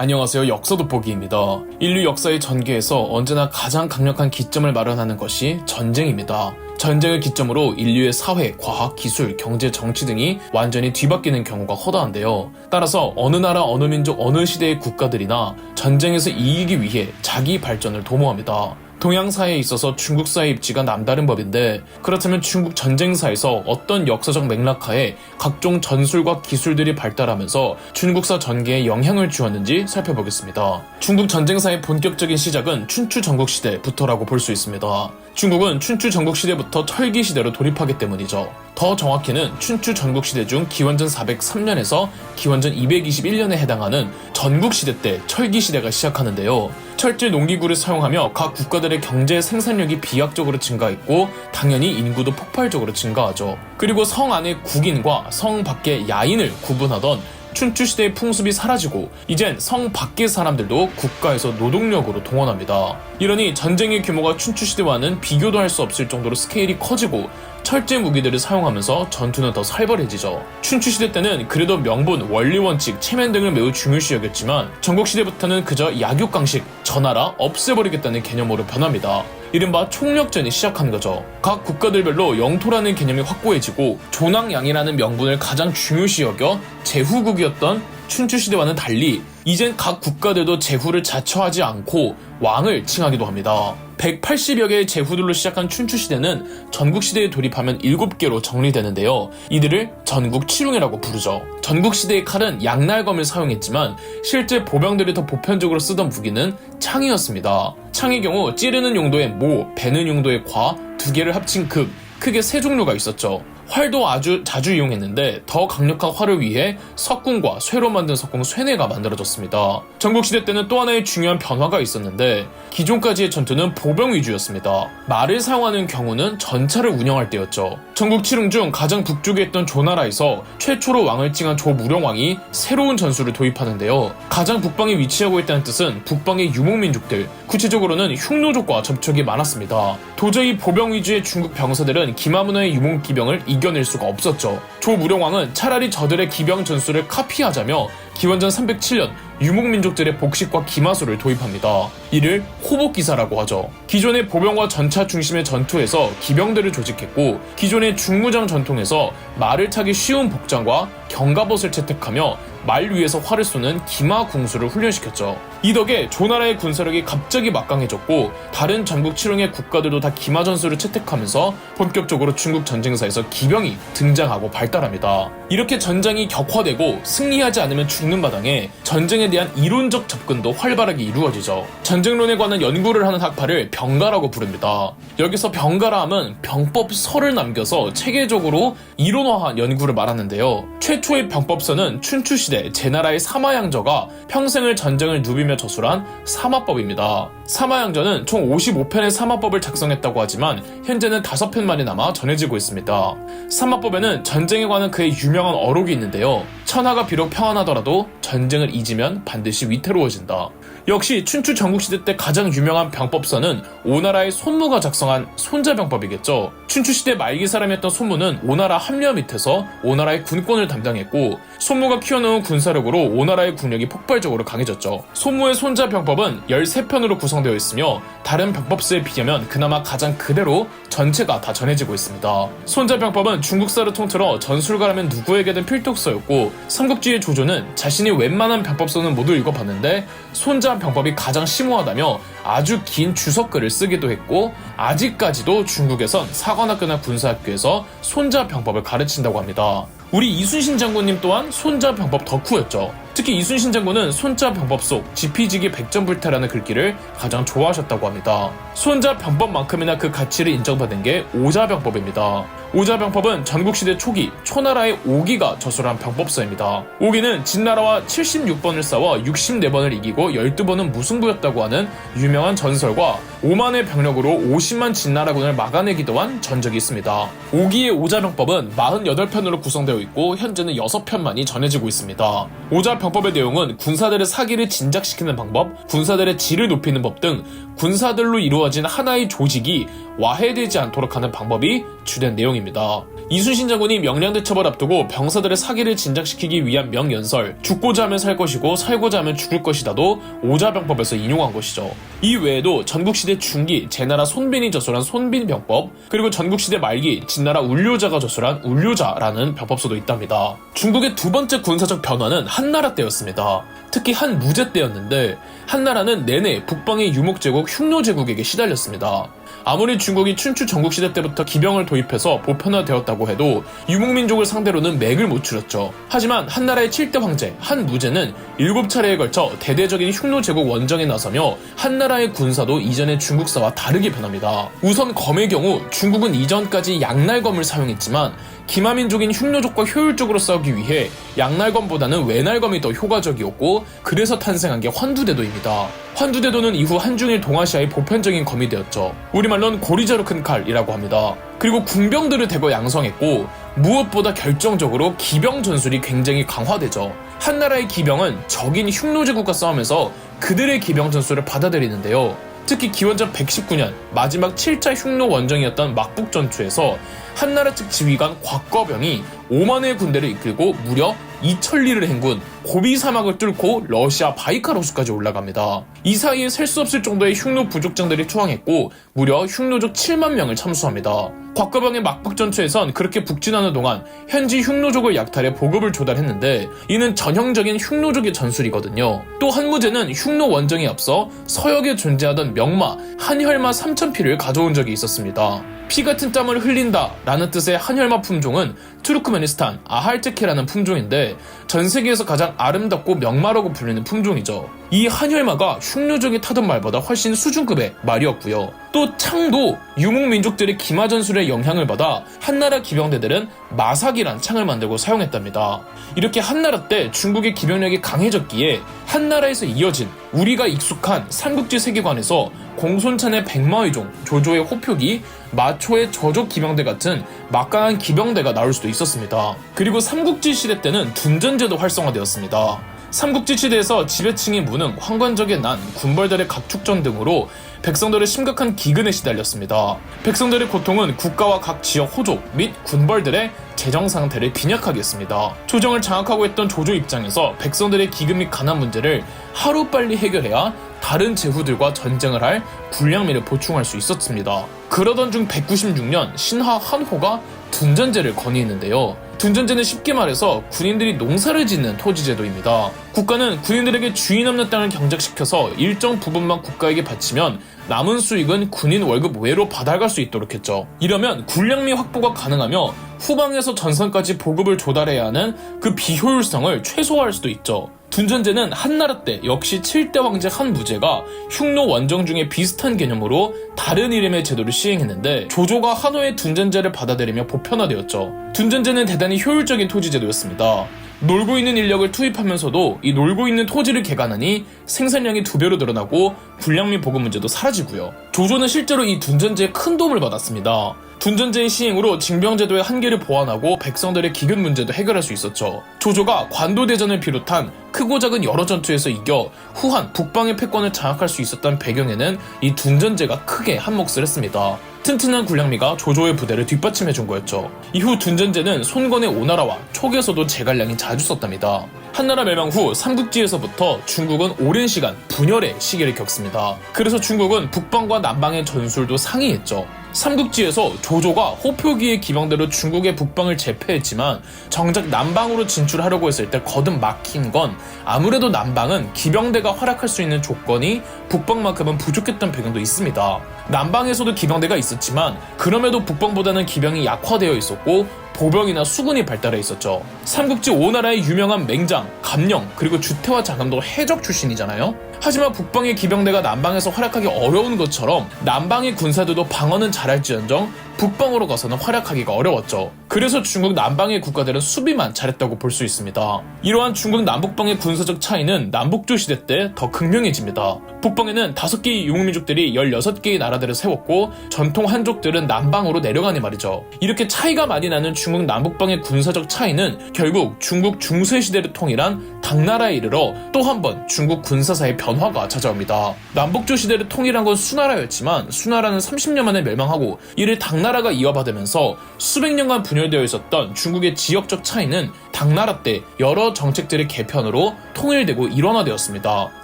안녕하세요. 역사 돋보기입니다. 인류 역사의 전개에서 언제나 가장 강력한 기점을 마련하는 것이 전쟁입니다. 전쟁을 기점으로 인류의 사회, 과학, 기술, 경제, 정치 등이 완전히 뒤바뀌는 경우가 허다한데요. 따라서 어느 나라, 어느 민족, 어느 시대의 국가들이나 전쟁에서 이기기 위해 자기 발전을 도모합니다. 동양사에 있어서 중국사의 입지가 남다른 법인데 그렇다면 중국 전쟁사에서 어떤 역사적 맥락하에 각종 전술과 기술들이 발달하면서 중국사 전개에 영향을 주었는지 살펴보겠습니다. 중국 전쟁사의 본격적인 시작은 춘추 전국 시대부터라고 볼 수 있습니다. 중국은 춘추 전국 시대부터 철기 시대로 돌입하기 때문이죠. 더 정확히는 춘추 전국 시대 중 기원전 403년에서 기원전 221년에 해당하는 전국 시대 때 철기 시대가 시작하는데요. 철제 농기구를 사용하며 각 국가들의 경제 생산력이 비약적으로 증가했고 당연히 인구도 폭발적으로 증가하죠. 그리고 성 안의 국인과 성 밖의 야인을 구분하던 춘추시대의 풍습이 사라지고 이젠 성 밖의 사람들도 국가에서 노동력으로 동원합니다. 이러니 전쟁의 규모가 춘추시대와는 비교도 할 수 없을 정도로 스케일이 커지고 철제 무기들을 사용하면서 전투는 더 살벌해지죠. 춘추시대 때는 그래도 명분, 원리 원칙, 체면 등을 매우 중요시 여겼지만 전국시대부터는 그저 약육강식, 전하라, 없애버리겠다는 개념으로 변합니다. 이른바 총력전이 시작한 거죠. 각 국가들별로 영토라는 개념이 확고해지고 조낭양이라는 명분을 가장 중요시 여겨 제후국이었던 춘추시대와는 달리 이젠 각 국가들도 제후를 자처하지 않고 왕을 칭하기도 합니다. 180여 개의 제후들로 시작한 춘추시대는 전국시대에 돌입하면 7개로 정리되는데요. 이들을 전국칠웅이라고 부르죠. 전국시대의 칼은 양날검을 사용했지만 실제 보병들이 더 보편적으로 쓰던 무기는 창이었습니다. 창의 경우 찌르는 용도의 모, 베는 용도의 과 두 개를 합친 극, 크게 세 종류가 있었죠. 활도 아주 자주 이용했는데 더 강력한 활을 위해 석궁과 쇠로 만든 석궁 쇠뇌가 만들어졌습니다. 전국시대 때는 또 하나의 중요한 변화가 있었는데 기존까지의 전투는 보병 위주였습니다. 말을 사용하는 경우는 전차를 운영할 때였죠. 전국 칠흥 중 가장 북쪽에 있던 조나라에서 최초로 왕을 칭한 조무령왕이 새로운 전술을 도입하는데요. 가장 북방에 위치하고 있다는 뜻은 북방의 유목민족들, 구체적으로는 흉노족과 접촉이 많았습니다. 도저히 보병 위주의 중국 병사들은 기마문화의 유목기병을 이 겨낼 수가 없었죠. 조무령왕은 차라리 저들의 기병 전술을 카피하자며 기원전 307년 유목민족들의 복식과 기마술을 도입합니다. 이를 호복기사라고 하죠. 기존의 보병과 전차 중심의 전투에서 기병들을 조직했고 기존의 중무장 전통에서 말을 타기 쉬운 복장과 경갑옷을 채택하며 말 위에서 활을 쏘는 기마 궁수를 훈련시켰죠. 이 덕에 조나라의 군사력이 갑자기 막강해졌고 다른 전국 칠흥의 국가들도 다 기마 전술을 채택하면서 본격적으로 중국 전쟁사에서 기병이 등장하고 발달합니다. 이렇게 전장이 격화되고 승리하지 않으면 죽는 마당에 전쟁에 대한 이론적 접근도 활발하게 이루어지죠. 전쟁론에 관한 연구를 하는 학파를 병가라고 부릅니다. 여기서 병가라 함은 병법서를 남겨서 체계적으로 이론화한 연구를 말하는데요. 최초의 병법서는 춘추시대 제나라의 사마양저가 평생을 전쟁을 누비며 저술한 사마법입니다. 사마양저는 총 55편의 사마법을 작성했다고 하지만 현재는 5편만이 남아 전해지고 있습니다. 사마법에는 전쟁에 관한 그의 유명한 어록이 있는데요. 천하가 비록 평안하더라도 전쟁을 잊으면 반드시 위태로워진다. 역시 춘추 전국시대 때 가장 유명한 병법서는 오나라의 손무가 작성한 손자병법이겠죠. 춘추시대 말기 사람이었던 손무는 오나라 합리화 밑에서 오나라의 군권을 담당했고 손무가 키워놓은 군사력으로 오나라의 군력이 폭발적으로 강해졌죠. 손무의 손자병법은 13편으로 구성되어 있으며 다른 병법서에 비하면 그나마 가장 그대로 전체가 다 전해지고 있습니다. 손자병법은 중국사를 통틀어 전술가라면 누구에게든 필독서였고 삼국지의 조조는 자신이 웬만한 병법서는 모두 읽어봤는데 손자 병법이 가장 심오하다며 아주 긴 주석글을 쓰기도 했고 아직까지도 중국에선 사관학교나 군사학교에서 손자 병법을 가르친다고 합니다. 우리 이순신 장군님 또한 손자 병법 덕후였죠. 특히 이순신 장군은 손자 병법 속 지피지기 백전불태라는 글귀를 가장 좋아하셨다고 합니다. 손자 병법만큼이나 그 가치를 인정받은 게 오자 병법입니다. 오자 병법은 전국시대 초기 초나라의 오기가 저술한 병법서입니다. 오기는 진나라와 76번을 싸워 64번을 이기고 12번은 무승부였다고 하는 유명 한 전설과 5만의 병력으로 50만 진나라군을 막아내기도 한 전적이 있습니다. 오기의 오자병법은 48편으로 구성되어 되어 있고 현재는 6편만이 전해지고 있습니다. 오자 병법의 내용은 군사들의 사기를 진작시키는 방법, 군사들의 질을 높이는 법 등 군사들로 이루어진 하나의 조직이 와해되지 않도록 하는 방법이 주된 내용입니다. 이순신 장군이 명량대첩을 앞두고 병사들의 사기를 진작시키기 위한 명연설 죽고자 하면 살 것이고 살고자 하면 죽을 것이다도 오자병법에서 인용한 것이죠. 이 외에도 전국시대 중기 제나라 손빈이 저술한 손빈병법 그리고 전국시대 말기 진나라 울료자가 저술한 울료자라는 병법서도 있답니다. 중국의 두 번째 군사적 변화는 한나라 때였습니다. 특히 한 무제 때였는데 한나라는 내내 북방의 유목제국 흉노제국에게 시달렸습니다. 아무리 중국이 춘추 전국시대 때부터 기병을 도입해서 보편화되었다고 해도 유목민족을 상대로는 맥을 못 추렸죠. 하지만 한나라의 7대 황제 한무제는 7차례에 걸쳐 대대적인 흉노제국 원정에 나서며 한나라의 군사도 이전의 중국사와 다르게 변합니다. 우선 검의 경우 중국은 이전까지 양날검을 사용했지만 기마민족인 흉노족과 효율적으로 싸우기 위해 양날검보다는 외날검이 더 효과적이었고 그래서 탄생한 게 환두대도입니다. 환두대도는 이후 한중일 동아시아의 보편적인 검이 되었죠. 우리말로는 고리자로 큰 칼이라고 합니다. 그리고 궁병들을 대거 양성했고 무엇보다 결정적으로 기병 전술이 굉장히 강화되죠. 한나라의 기병은 적인 흉노제국과 싸우면서 그들의 기병 전술을 받아들이는데요. 특히 기원전 119년 마지막 7차 흉노 원정이었던 막북 전투에서 한나라 측 지휘관 곽거병이 5만의 군대를 이끌고 무려 2천리를 행군 고비 사막을 뚫고 러시아 바이카로스까지 올라갑니다. 이 사이에 셀 수 없을 정도의 흉노 부족장들이 투항했고 무려 흉노족 7만 명을 참수합니다. 곽거병의 막북 전투에선 그렇게 북진하는 동안 현지 흉노족을 약탈해 보급을 조달했는데 이는 전형적인 흉노족의 전술이거든요. 또 한무제는 흉노 원정에 앞서 서역에 존재하던 명마 한혈마 3천피를 가져온 적이 있었습니다. 피 같은 땀을 흘린다 라는 뜻의 한혈마 품종은 투르크메니스탄 아할테케라는 품종인데 전 세계에서 가장 아름답고 명마라고 불리는 품종이죠. 이 한혈마가 흉노족이 타던 말보다 훨씬 수준급의 말이었고요. 또 창도 유목민족들의 기마 전술의 영향을 받아 한나라 기병대들은 마삭이란 창을 만들고 사용했답니다. 이렇게 한나라 때 중국의 기병력이 강해졌기에 한나라에서 이어진 우리가 익숙한 삼국지 세계관에서 공손찬의 백마의종, 조조의 호표기, 마초의 저족 기병대 같은 막강한 기병대가 나올 수도 있었습니다. 그리고 삼국지 시대 때는 둔전제도 활성화되었습니다. 삼국지 시대에서 지배층이 무능, 황관적의 난, 군벌들의 각축전 등으로 백성들의 심각한 기근에 시달렸습니다. 백성들의 고통은 국가와 각 지역 호족 및 군벌들의 재정 상태를 빈약하게 했습니다. 조정을 장악하고 있던 조조 입장에서 백성들의 기근 및 가난 문제를 하루빨리 해결해야 다른 제후들과 전쟁을 할 군량미를 보충할 수 있었습니다. 그러던 중 196년 신하 한호가 둔전제를 건의했는데요. 둔전제는 쉽게 말해서 군인들이 농사를 짓는 토지 제도입니다. 국가는 군인들에게 주인 없는 땅을 경작시켜서 일정 부분만 국가에게 바치면 남은 수익은 군인 월급 외로 받아갈 수 있도록 했죠. 이러면 군량미 확보가 가능하며 후방에서 전선까지 보급을 조달해야 하는 그 비효율성을 최소화할 수도 있죠. 둔전제는 한나라 때 역시 7대 황제 한무제가 흉노 원정 중에 비슷한 개념으로 다른 이름의 제도를 시행했는데 조조가 한호의 둔전제를 받아들이며 보편화되었죠. 둔전제는 대단히 효율적인 토지 제도였습니다. 놀고 있는 인력을 투입하면서도 이 놀고 있는 토지를 개간하니 생산량이 두 배로 늘어나고 불량미 보급 문제도 사라지고요. 조조는 실제로 이 둔전제에 큰 도움을 받았습니다. 둔전제의 시행으로 징병제도의 한계를 보완하고 백성들의 기근 문제도 해결할 수 있었죠. 조조가 관도대전을 비롯한 크고 작은 여러 전투에서 이겨 후한 북방의 패권을 장악할 수 있었던 배경에는 이 둔전제가 크게 한몫을 했습니다. 튼튼한 군량미가 조조의 부대를 뒷받침해 준 거였죠. 이후 둔전제는 손건의 오나라와 촉에서도 제갈량이 자주 썼답니다. 한나라 멸망 후 삼국지에서부터 중국은 오랜 시간 분열의 시기를 겪습니다. 그래서 중국은 북방과 남방의 전술도 상이했죠. 삼국지에서 조조가 호표기의 기병대로 중국의 북방을 제패했지만 정작 남방으로 진출하려고 했을 때 거듭 막힌 건 아무래도 남방은 기병대가 활약할 수 있는 조건이 북방만큼은 부족했던 배경도 있습니다. 남방에서도 기병대가 있었지만 그럼에도 북방보다는 기병이 약화되어 있었고 보병이나 수군이 발달해 있었죠. 삼국지 오나라의 유명한 맹장, 감령, 그리고 주태와 장감도 해적 출신이잖아요. 하지만 북방의 기병대가 남방에서 활약하기 어려운 것처럼 남방의 군사들도 방어는 잘할지언정 북방으로 가서는 활약하기가 어려웠죠. 그래서 중국 남방의 국가들은 수비만 잘했다고 볼 수 있습니다. 이러한 중국 남북방의 군사적 차이는 남북조 시대 때 더 극명해집니다. 북방에는 5개의 유목민족들이 16개의 나라들을 세웠고 전통 한족들은 남방으로 내려가니 말이죠. 이렇게 차이가 많이 나는 중국 남북방의 군사적 차이는 결국 중국 중세 시대를 통일한 당나라에 이르러 또 한 번 중국 군사사의 변화가 찾아옵니다. 남북조 시대를 통일한 건 수나라였지만 수나라는 30년 만에 멸망하고 이를 당나라가 이어받으면서 수백 년간 분열 되어 있었던 중국의 지역적 차이는 당나라 때 여러 정책들의 개편으로 통일되고 일원화되었습니다.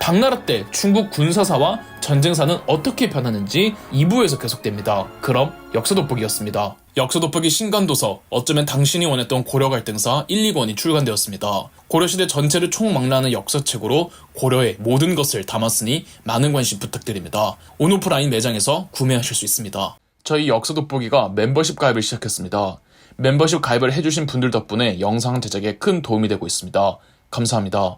당나라 때 중국 군사사와 전쟁사는 어떻게 변하는지 2부에서 계속됩니다. 그럼 역사 돋보기였습니다. 역사 돋보기 신간도서 어쩌면 당신이 원했던 고려 갈등사 1, 2권이 출간되었습니다. 고려시대 전체를 총망라하는 역사책으로 고려의 모든 것을 담았으니 많은 관심 부탁드립니다. 온오프라인 매장에서 구매하실 수 있습니다. 저희 역사 돋보기가 멤버십 가입을 시작했습니다. 멤버십 가입을 해주신 분들 덕분에 영상 제작에 큰 도움이 되고 있습니다. 감사합니다.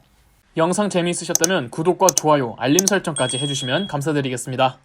영상 재미있으셨다면 구독과 좋아요, 알림 설정까지 해주시면 감사드리겠습니다.